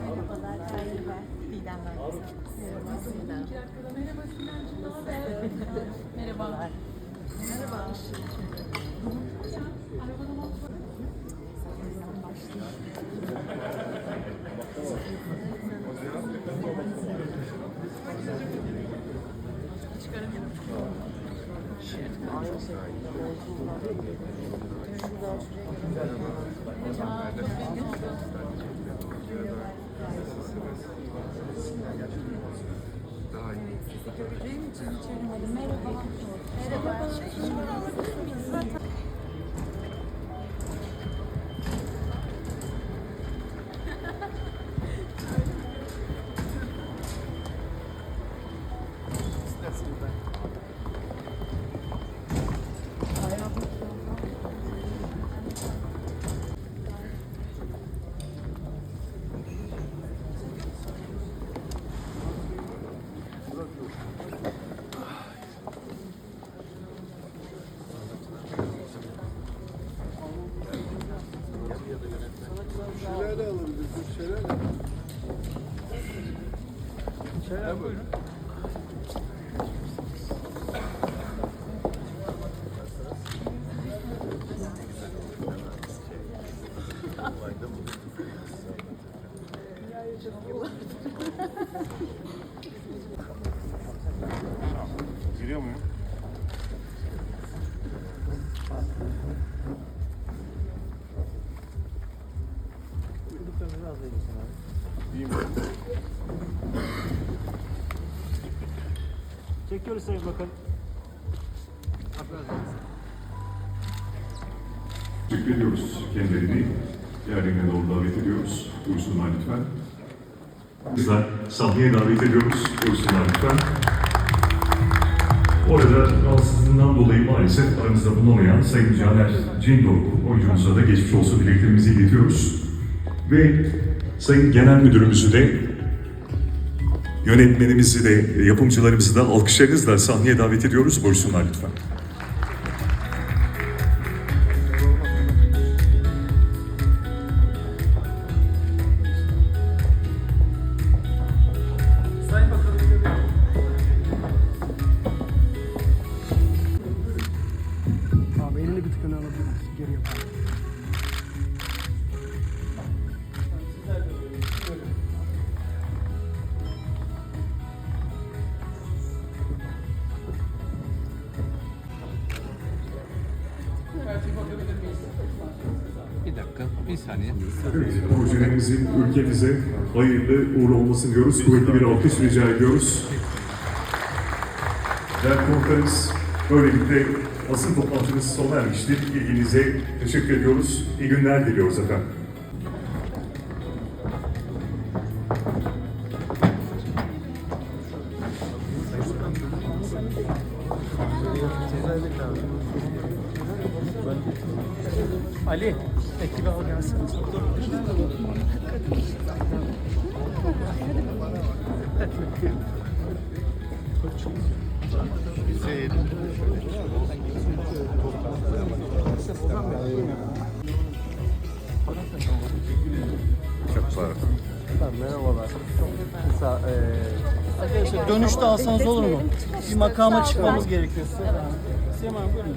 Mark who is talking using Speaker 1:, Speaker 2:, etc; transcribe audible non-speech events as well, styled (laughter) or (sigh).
Speaker 1: Merhabalar, Hayri ben. Didem ben. Merhaba, Didem. Merhaba. Merhaba. Daha iyi. Sizi göreceğim için içeri Merhaba. Merhaba. Şöyle alabilir miyiz? Zaten... That's too bad. Şeyler de alabiliriz. Şeyler de. Şeyler buyurun. Giriyor muyum? İyiyim. Çekiyoruz Sayın Bakan.
Speaker 2: Teşekkür ediyoruz kendilerini. Yerlerine doğru davet ediyoruz. Buyursunlar lütfen. Bizler sahneye davet ediyoruz. Buyursunlar lütfen. Orada rahatsızlığından dolayı maalesef aramızda bulunamayan Sayın Caner Cindoruk oyuncumuza da geçmiş olsun dileklerimizi iletiyoruz. Ve Sayın Genel Müdürümüzü de yönetmenimizi de yapımcılarımızı da alkışlarınızla sahneye davet ediyoruz. Buyursunlar lütfen.
Speaker 1: Abi elini bir tıkını alabilir misin? Geri yapalım.
Speaker 3: Bir dakika, bir saniye.
Speaker 2: Evet, projelerimizin ülkemize hayırlı uğurlu olmasını diyoruz. Kuvvetli bir alkış rica ediyoruz. Değerli konuklarımız, böylelikle asıl toplantımız sona ermiştir. İlginize teşekkür ediyoruz. İyi günler diliyoruz efendim.
Speaker 1: Ali, ekibi al gelsin. (laughs) Çok
Speaker 2: olun. Merhabalar.
Speaker 1: Kısa, eee arkadaşlar dönüşte alsanız olur mu? Bir makama çıkmamız gerekiyor. Hanım buyurun.